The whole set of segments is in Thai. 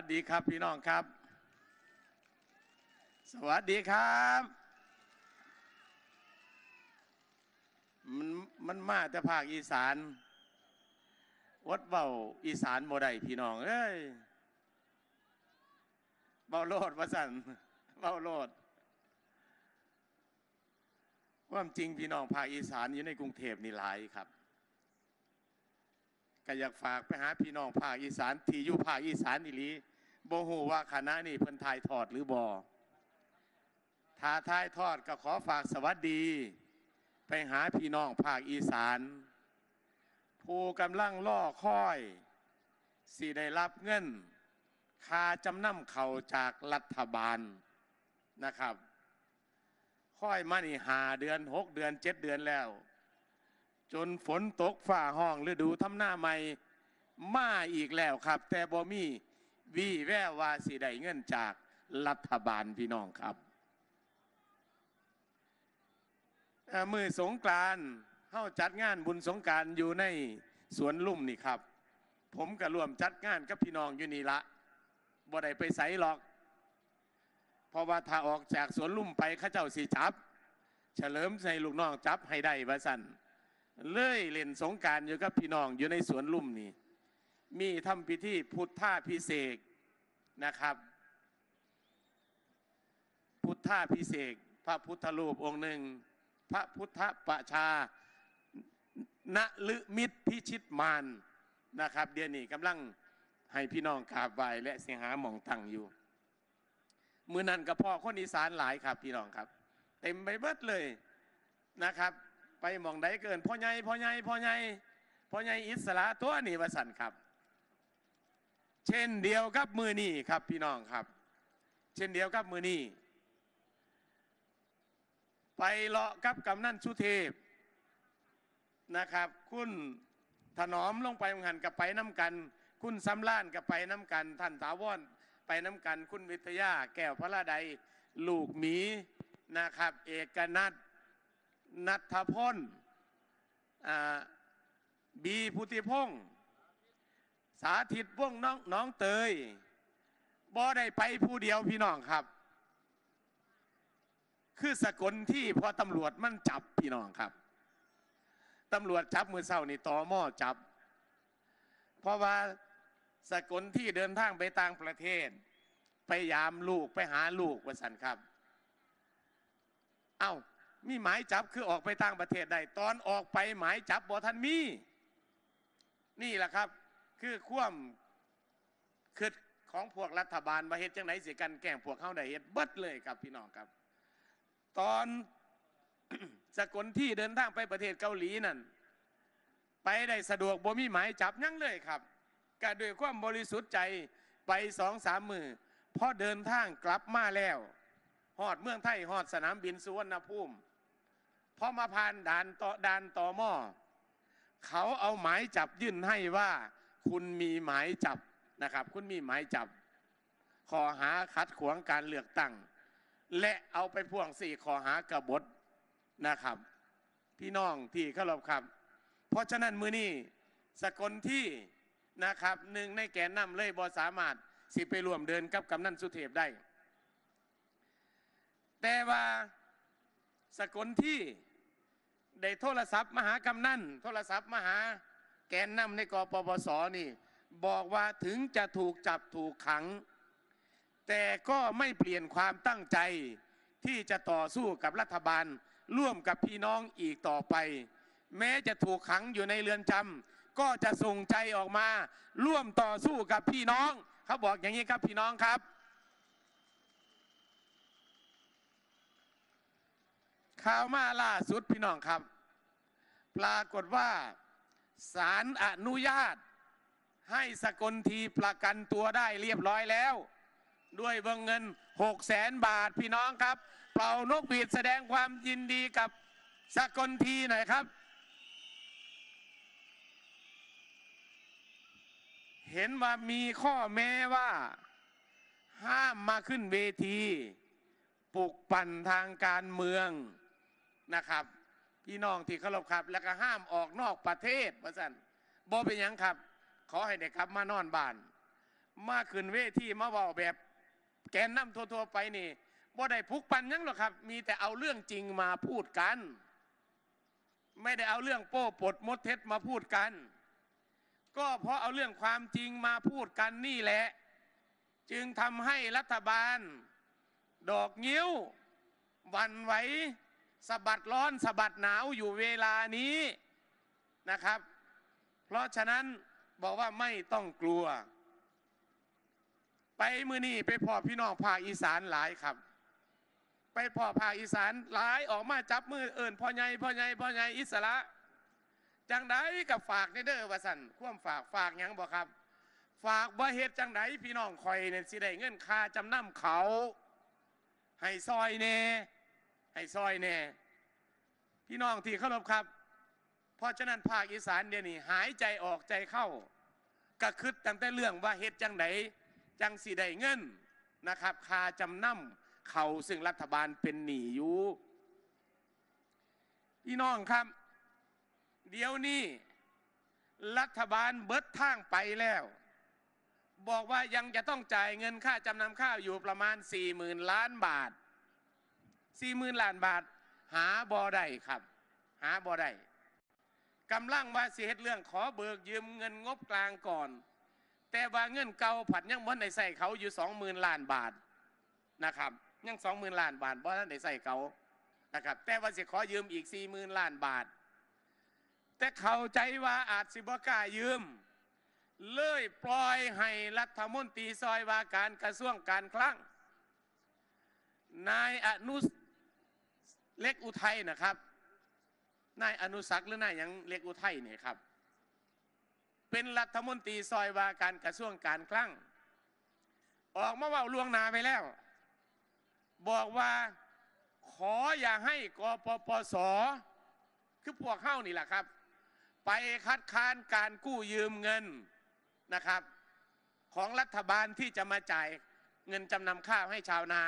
สดีครับพี่น้องครับ สวัสดีครับ มันมันมาแต่ภาคอีสาน วัดเบาอีสานโมได้พี่น้องเอ้ยเบาโลดว่าสันเบาโลดความจริงพี่น้องภาคอีสานอยู่ในกรุงเทพนี่หลายครับก็อยากฝากไปหาพี่น้องภาคอีสานที่อยู่ภาคอีสานอีหลี บ่ฮู้ว่าคณะนี่เพิ่นทายทอดหรือบ่ถ้าทายทอดก็ขอฝากสวัสดี ไปหาพี่น้องภาคอีสาน ผู้กำลังล่อคอย สิได้รับเงินค่าจำนำเขาจากรัฐบาลนะครับค่อยมานี่หาเดือนหกเดือนเจ็ดเดือนแล้ว จนฝนตกฝ่าห้องฤดูทำหน้าใหม่มาอีกแล้วครับ แต่บ่มี วีแววว่าสิได้เงินจากรัฐบาลพี่น้องครับมือสงกรานต์เฮาจัดงานบุญสงการอยู่ในสวนลุ่มนี่ครับ ผมก็ร่วมจัดงานกับพี่น้องอยู่นี่ละบ่ได้ไปไสหรอก เพราะว่าถ้าออกจากสวนลุ่มไปข้าเจ้าสิจับ เฉลิมใส่ลูกน้องจับให้ได้ว่าสั่นเลยเล่นสงการอยู่กับพี่น้องอยู่ในสวนลุ่มนี่ มีทำพิธีพุทธาพิเศษนะครับ พุทธาพิเศษพระพุทธรูปองค์หนึ่ง พระพุทธประชาณลึมิตรพิชิตมานนะครับ เดี๋ยวนี้กำลังให้พี่น้องกราบไหว้และเสียหาหมองตั้งอยู่ มือนั้นกับพ่อคนอีสานหลายครับ พี่น้องครับ เต็มไปเบิดเลยนะครับ ไปมองใดเกินพ่อใหญ่พ่อใหญ่พ่อใหญ่พ่อใหญ่อิสระตัวนี่วสันครับ เช่นเดียวกับมือนี่ครับพี่น้องครับ เช่นเดียวกับมือนี่ไปเลาะกับกำนันสุเทพนะครับ คุณถนอมลงไปหันกับไปน้ำกัน คุณสำล้านกับไปน้ำกัน ท่านถาวรไปน้ำกัน คุณวิทยา แก้วพระราใดลูกหมีนะครับ เอกนัทนัทพลบีพุทธิพงศ์ สาธิตวงศ์น้องน้องเตยบ่ได้ไปผู้เดียวพี่น้องครับ คือสกลที่พอตำรวจมันจับพี่น้องครับตำรวจจับมือเศร้านี่ตอหม้อจับ เพราะว่าสกลที่เดินทางไปต่างประเทศ ไปยามลูกไปหาลูกวสันครับ เอ้ามีหมายจับคือออกไปต่างประเทศได้ ตอนออกไปหมายจับบอทันมี นี่แหละครับ คือความคือของพวกรัฐบาลมาเฮ็ดจังไหนเสียกันแกล้งพวกเขาได้เฮ็ดเบิดเลยครับพี่น้องครับ ตอนสกลที่เดินทางไปประเทศเกาหลีนั่นไปได้สะดวกบ่มีหมายจับยั่งเลยครับก็ด้วยความบริสุทธิ์ใจไปสองสามมือพอเดินทางกลับมาแล้วฮอดเมืองไทยฮอดสนามบินสุวรรณภูมิพอมาผ่านด่านต่อด่านต่อหม้อเขาเอาหมายจับยื่นให้ว่า คุณมีหมายจับนะครับ คุณมีหมายจับข้อหาขัดขวางการเลือกตั้ง และเอาไปพ่วงสี่ข้อหากบฏนะครับ พี่น้องที่เคารพครับ เพราะฉะนั้นมือนี้สกลที่นะครับหนึ่งในแกนนำเลยบอสามารถสิไปรวมเดินกับกำนันสุเทพได้ แต่ว่าสกลที่ได้โทรศัพท์มาหากำนันโทรศัพท์มาหา แกนนำในกปปสนี่ บอกว่าถึงจะถูกจับถูกขัง แต่ก็ไม่เปลี่ยนความตั้งใจที่จะต่อสู้กับรัฐบาล ร่วมกับพี่น้องอีกต่อไป แม้จะถูกขังอยู่ในเรือนจำก็จะส่งใจออกมา ร่วมต่อสู้กับพี่น้อง เขาบอกอย่างนี้ครับพี่น้องครับ ข่าวมาล่าสุดพี่น้องครับ ปรากฏว่า ศาลอนุญาต ให้สกลทีประกันตัวได้เรียบร้อยแล้ว ด้วยวงเงิน6 0แสนบาทพี่น้องครับ เป่านกหวีดแสดงความยินดีกับสกลทีหน่อยครับ เห็นว่ามีข้อแม้ว่า ห้ามมาขึ้นเวทีปลุกปั่นทางการเมืองนะครับ พี่น้องที่เคารพครับ แล้วก็ห้ามออกนอกประเทศว่าสันบอเป็นยังครับ ขอให้เด็กครับมานอนบ้าน มาขึ้นเวทีมาเว้าแบบแกนนำทั่วๆไปนี่บ่ได้พุกปันยังหรอกครับ มีแต่เอาเรื่องจริงมาพูดกัน ไม่ได้เอาเรื่องโป้ปดมดเท็จมาพูดกัน ก็เพราะเอาเรื่องความจริงมาพูดกันนี่แหละ จึงทำให้รัฐบาล ดอกงิ้วหวันไหว สะบัดร้อนสะบัดหนาวอยู่เวลานี้นะครับ เพราะฉะนั้นบอกว่าไม่ต้องกลัว ไปมือนี่ไปพ่อพี่น้องภาคอีสานหลายครับ ไปพ่อภาคอีสานหลายออกมาจับมือเอิญพ่อใหญ่พ่อใหญ่พ่อใหญ่อิสระจังไดกับฝากในเด้อว่าสันควมฝากฝากยังบอกครับ ฝากบ่เฮ็ดจังไดพี่น้องคอยเนี่ยสิได้เงินค่าจำนำเขา ให้ซอยแน่ ให้ซอยแน่พี่น้องที่เคารพครับ เพราะฉะนั้นภาคอีสานเดี๋ยวนี้หายใจออกใจเข้าก็คิดตั้งแต่เรื่องว่าเฮ็ดจังไดจังสิได้เงินนะครับค่าจำนำเขาซึ่งรัฐบาลเป็นหนี้อยู่พี่น้องครับ เดี๋ยวนี้รัฐบาลเบิดทางไปแล้ว บอกว่ายังจะต้องจ่ายเงินค่าจำนำข้าวอยู่ประมาณ4 0,000ล้านบาท 40,000ล้านบาท หาบ่ได้ครับ หาบ่ได้กำลังว่าเฮ็ดเรื่องขอเบิกยืมเงินงบกลางก่อน แต่ว่าเงินเก่าผัดยังบ่ได้ใส่เขาอยู่20,000ล้านบาทนะครับยัง20,000ล้านบาทบ่ทันได้ใส่เขานะครับแต่ว่าสิขอยืมอีก40,000ล้านบาท แต่เข้าใจว่าอาจสิบกล้ายืม เลยปล่อยให้รัฐมนตรีซอยว่าการกระทรวงการคลังนายอนุ เล็กอุทัยนะครับนายอนุสักหรือนายยังเล็กอุทัยเนี่ยครับ เป็นรัฐมนตรีซอยว่าการกระทรวงการคลังออกมาว่าล่วงนาไปแล้ว บอกว่าขออย่าให้กปปส คือพวกเข้านี่แหละครับ ไปคัดค้านการกู้ยืมเงินนะครับ ของรัฐบาลที่จะมาจ่ายเงินจำนำข้าวให้ชาวนา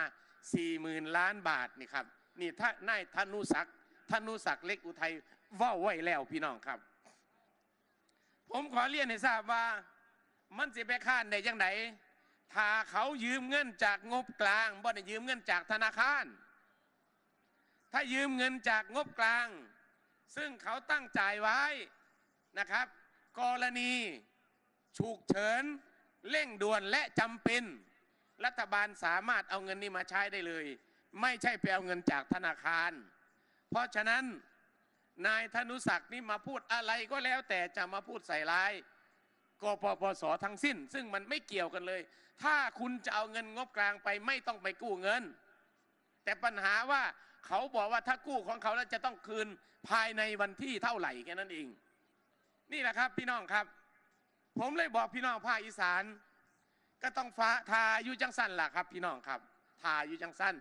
40,000 ล้านบาทนี่ครับ นี่ถ้านายธนุศักดิ์ธนุศักดิ์เล็กอุทัยว่าไว้แล้วพี่น้องครับ ผมขอเรียนให้ทราบว่า มันสิไปค้านได้ยังไงถ้าเขายืมเงินจากงบกลางบ่ได้ยืมเงินจากธนาคาร ถ้ายืมเงินจากงบกลาง ซึ่งเขาตั้งจ่ายไว้นะครับ กรณีฉุกเฉินเร่งด่วนและจำเป็น รัฐบาลสามารถเอาเงินนี้มาใช้ได้เลย ไม่ใช่ไปเอาเงินจากธนาคาร เพราะฉะนั้นนายธนุศักดิ์นี่มาพูดอะไรก็แล้วแต่จะมาพูดใส่ร้ายกปปสทั้งสิ้น ซึ่งมันไม่เกี่ยวกันเลย ถ้าคุณจะเอาเงินงบกลางไปไม่ต้องไปกู้เงิน แต่ปัญหาว่าเขาบอกว่าถ้ากู้ของเขาแล้วจะต้องคืนภายในวันที่เท่าไหร่แค่นั้นเอง นี่แหละครับพี่น้องครับ ผมเลยบอกพี่น้องภาคอีสาน ก็ต้องฟ้าทายู่จังสั้นล่ะครับ พี่น้องครับ ทายู่จังสั้น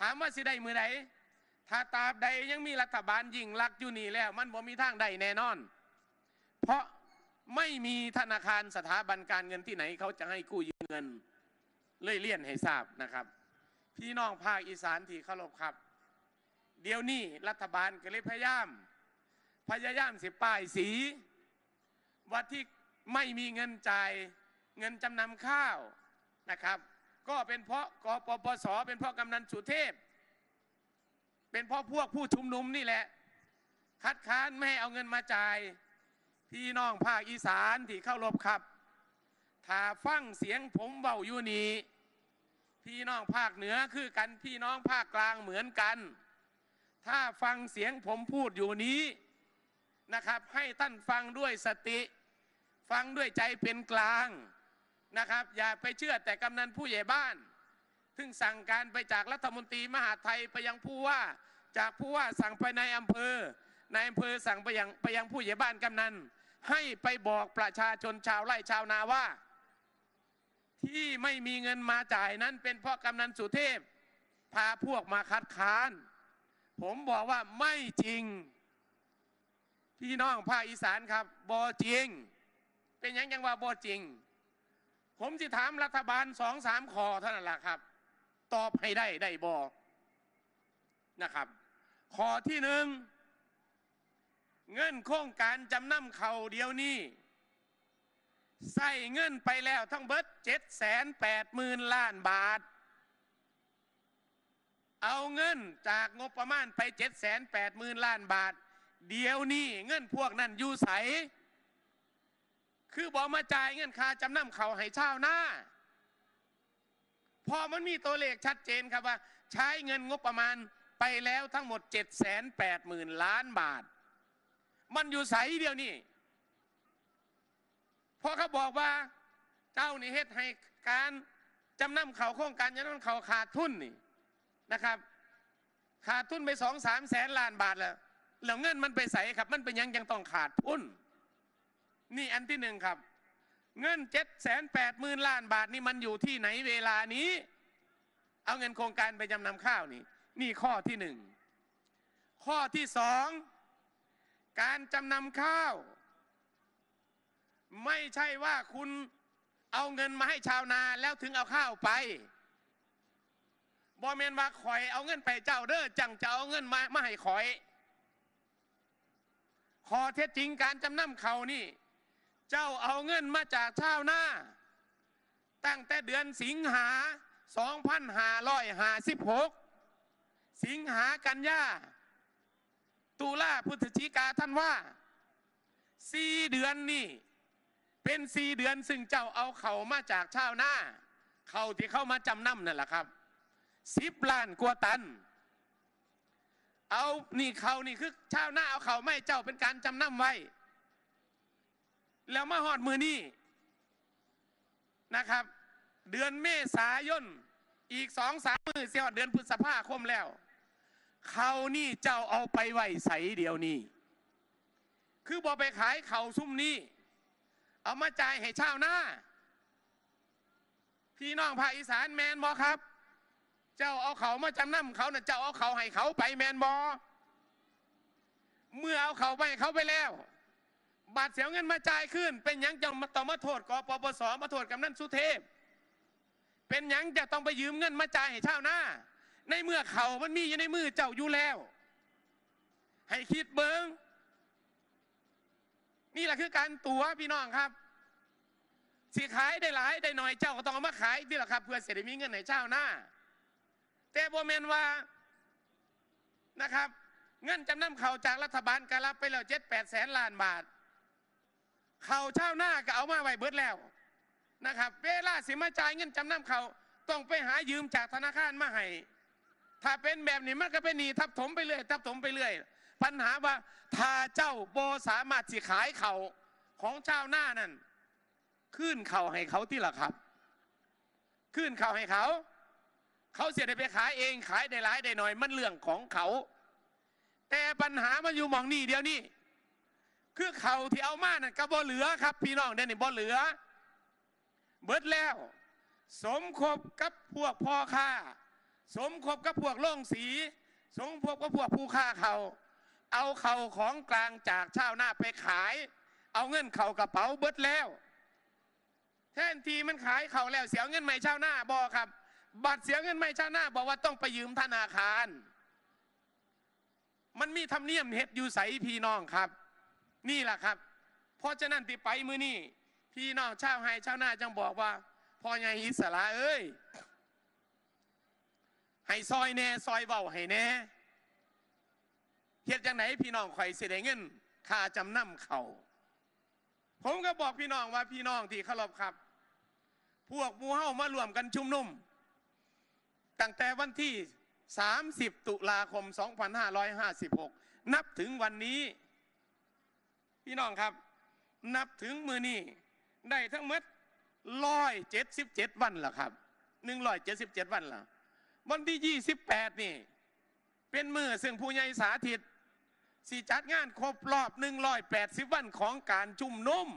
ถามว่าสิได้มือไหนถ้าตาบใดยังมีรัฐบาลยิ่งรักอยู่นี่แล้ว มันบ่มีทางใดแน่นอน เพราะไม่มีธนาคารสถาบันการเงินที่ไหนเขาจะให้กู้ยืมเงินเลยเลี่ยนให้ทราบนะครับ พี่น้องภาคอีสานที่เคารพครับ เดี๋ยวนี้รัฐบาลก็เลยพยายาม พยายามสิป้ายสีว่าที่ไม่มีเงินจ่ายเงินจำนำข้าวนะครับ ก็เป็นเพราะกปปสเป็นเพราะกำนันสุเทพ เป็นเพราะพวกผู้ชุมนุมนี่แหละ คัดค้านไม่ให้เอาเงินมาจ่าย พี่น้องภาคอีสานที่เข้ารบครับ ถ้าฟังเสียงผมเบาอยู่นี้พี่น้องภาคเหนือคือกันพี่น้องภาคกลางเหมือนกัน ถ้าฟังเสียงผมพูดอยู่นี้นะครับ ให้ท่านฟังด้วยสติ ฟังด้วยใจเป็นกลาง นะครับ อย่าไปเชื่อแต่กำนันผู้ใหญ่บ้านซึ่งสั่งการไปจากรัฐมนตรีมหาไทยไปยังผู้ว่า จากผู้ว่าสั่งไปในอำเภอ ในอำเภอสั่งไปยังไปยังผู้ใหญ่บ้านกำนันให้ไปบอกประชาชนชาวไร่ชาวนาว่า ที่ไม่มีเงินมาจ่ายนั้นเป็นเพราะกำนันสุเทพ พาพวกมาคัดค้าน ผมบอกว่าไม่จริง พี่น้องภาคอีสานครับบอจริง เป็นยังยังว่าบอจริง ผมจะถามรัฐบาลสองสามขอเท่านั้นแหละครับ ตอบให้ได้ได้บอนะครับข้อที่หนึ่งเงินโครงการจำนำเขาเดียวนี้ใส่เงินไปแล้วทั้งเบิดเจ็ดแสนแปดหมื่นล้านบาท เอาเงินจากงบประมาณไปเจ็ดแสนแปดหมื่นล้านบาท เดี๋ยวนี้เงินพวกนั้นอยู่ใส คือบอกมาจ่ายเงินค่าจำนำเขาให้เช่าวหน้า พอมันมีตัวเลขชัดเจนครับว่า ใช้เงินงบประมาณไปแล้วทั้งหมด7 8 0 0 0 0ล้านบาท มันอยู่ใสเดียวนี่พอเขาบอกว่าเจ้านี่เฮ็ดให้การจำนำเขาโครงการจำนำเขาขาดทุนนี่นะครับ ขาดทุนไปสองสามแสนล้านบาทแล้วแล้วเงินมันไปใสครับ มันเป็นยังยังต้องขาดทุน นี่อันที่หนึ่งครับ เงินเจ็ดแสนแปดหมื่นล้านบาทนี่มันอยู่ที่ไหนเวลานี้ เอาเงินโครงการไปจำนำข้าวนี่ นี่ข้อที่หนึ่งข้อที่สองการจำนำข้าว ไม่ใช่ว่าคุณเอาเงินมาให้ชาวนาแล้วถึงเอาข้าวไปบอเมนว่าข่อยเอาเงินไปเจ้าเด้อจังจะเอาเงินมามาให้ข่อยข้อเท็จจริงการจำนำเขานี่ เจ้าเอาเงินมาจากชาวนาตั้งแต่เดือนสิงหา 2556 สิงหากันยาตุลาพฤศจิกาท่านว่าสี่เดือนนี่เป็นสี่เดือนซึ่งเจ้าเอาเขามาจากชาวนาเขาที่เข้ามาจำนำนั่นแหละครับสิบล้านกว่าตัน เอานี่เขานี่คือชาวนาเอาเขาไม่เจ้าเป็นการจำนำไว้ แล้วมาหอดมือนี่นะครับ เดือนเมษายนอีกสองสามมือเสียหอดเดือนพฤษภาคมแล้ว เขานี่เจ้าเอาไปไหว้ใสเดียวนี้คือบอไปขายเขาซุ่มนี้ เอามาจ่ายให้ชาวนาพี่น้องภาคอีสานแมนบอครับ เจ้าเอาเขามาจำนำเขาน่ะเจ้าเอาเขาให้เขาไปแมนบอเมื่อเอาเขาไปให้เขาไปแล้ว บาทเสียเงินมาจ่ายขึ้น เป็นยังจะมาต่อมาโทษกปปสมาโทษกำนันสุเทพ เป็นยังจะต้องไปยืมเงินมาจ่ายให้ชาวนาในเมื่อเขามันมีอยู่ในมือเจ้าอยู่แล้ว ให้คิดเบิงนี่แหละคือการตัวพี่น้องครับสิขายได้หลายได้หน่อยเจ้าก็ต้องเอามาขายนี่แหละครับ เพื่อเสร็จมีเงินให้เจ้าหน้า แต่โบเมนว่านะครับ เงินจำนำเขาจากรัฐบาลการรับไปแล้วเจ็ดแปดแสนล้านบาท เขาเช่าหน้าก็เอามาไว้เบิดแล้วนะครับเวลาสิมาจ่ายเงินจำนำเขาต้องไปหายืมจากธนาคารมาให้ถ้าเป็นแบบนี้มันก็เป็นหนี้ทับถมไปเรื่อยทับถมไปเรื่อย ปัญหาว่าถ้าเจ้าโบสามารถสิขายเขาของเจ้าหน้านั่นขึ้นเขาให้เขาที่ละครับ ขึ้นเขาให้เขา เขาเสียได้ไปขายเองขายได้หลายได้หน่อย มันเรื่องของเขา แต่ปัญหามันอยู่มองนี่เดียวนี่ คือเขาที่เอามานั่นก็บ่เหลือครับ พี่น้องเดนนี่บ่เหลือ เบิดแล้ว สมคบกับพวกพ่อค้า สมคบกับพวกโล่งสี สมคบกับพวกผู้ค้าเขาเอาเขาของกลางจากชาวนาไปขาย เอาเงินเขากระเป๋าเบิดแล้ว แทนทีมันขายเขาแล้วเสียเงินใหม่ชาวนาบอครับ บัตรเสียเงินใหม่ชาวนาบอกว่าต้องไปยืมธนาคาร มันมีธรรมเนียมเฮ็ดอยู่ใสพี่น้องครับ นี่แหละครับ เพราะฉะนั้นที่ไปมือนี่พี่น้องชาวไฮชาวนาจังบอกว่าพ่อใหญ่อิสระเอ้ยให้ซอยแน่ซอยเบาให้แน่เฮ็ดจังไหนพี่น้องข่อยเสียเงินค่าจำนำเขาผมก็บอกพี่น้องว่าพี่น้องที่เคารพครับ พวกมูเฮ้ามารวมกันชุมนุม ตั้งแต่วันที่ 30 ตุลาคม 2556 นับถึงวันนี้ พี่น้องครับ นับถึงมือนี้ได้ทั้งหมดร้อยเจ็ดสิบเจ็ดวันละครับหนึ่งร้อยเจ็ดสิบเจ็ดวันละวันที่ยี่สิบแปดนี่ เป็นมือซึ่งผู้ใหญ่สาธิตสิจัดงานครบรอบหนึ่งร้อยแปดสิบวันของการจุ่มนุม